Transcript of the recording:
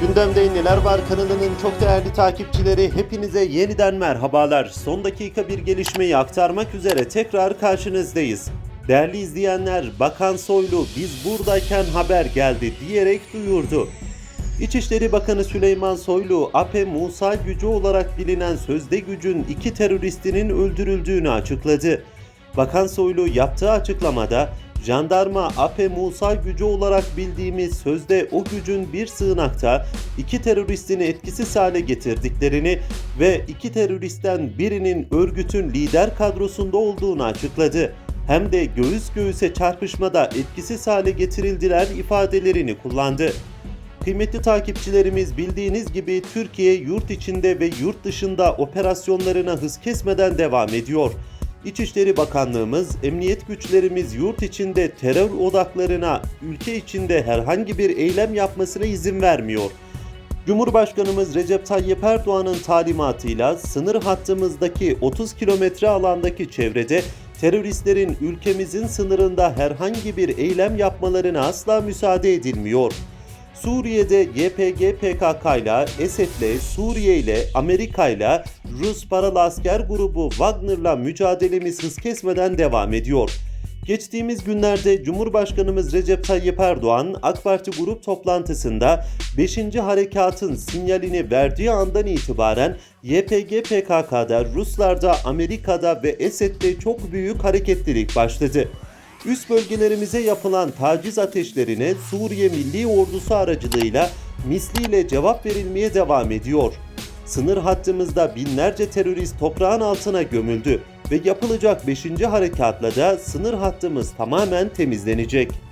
Gündemde neler var kanalının çok değerli takipçileri hepinize yeniden merhabalar. Son dakika bir gelişmeyi aktarmak üzere tekrar karşınızdayız. Değerli izleyenler, Bakan Soylu biz buradayken haber geldi diyerek duyurdu. İçişleri Bakanı Süleyman Soylu, APE Musa gücü olarak bilinen sözde gücün iki teröristinin öldürüldüğünü açıkladı. Bakan Soylu yaptığı açıklamada jandarma APE Musa gücü olarak bildiğimiz sözde o gücün bir sığınakta iki teröristini etkisiz hale getirdiklerini ve iki teröristten birinin örgütün lider kadrosunda olduğunu açıkladı. Hem de göğüs göğüse çarpışmada etkisiz hale getirildiler ifadelerini kullandı. Kıymetli takipçilerimiz bildiğiniz gibi Türkiye yurt içinde ve yurt dışında operasyonlarına hız kesmeden devam ediyor. İçişleri Bakanlığımız, emniyet güçlerimiz yurt içinde terör odaklarına ülke içinde herhangi bir eylem yapmasına izin vermiyor. Cumhurbaşkanımız Recep Tayyip Erdoğan'ın talimatıyla sınır hattımızdaki 30 kilometre alandaki çevrede teröristlerin ülkemizin sınırında herhangi bir eylem yapmalarına asla müsaade edilmiyor. Suriye'de YPG PKK ile Esed'le, Suriye ile Amerika ile Rus paralı asker grubu Wagner'la mücadelemiz hız kesmeden devam ediyor. Geçtiğimiz günlerde Cumhurbaşkanımız Recep Tayyip Erdoğan AK Parti grup toplantısında 5. harekatın sinyalini verdiği andan itibaren YPG PKK'da, Ruslarda, Amerika'da ve Esed'de çok büyük hareketlilik başladı. Üst bölgelerimize yapılan taciz ateşlerine Suriye Milli Ordusu aracılığıyla misliyle cevap verilmeye devam ediyor. Sınır hattımızda binlerce terörist toprağın altına gömüldü ve yapılacak 5. harekatla da sınır hattımız tamamen temizlenecek.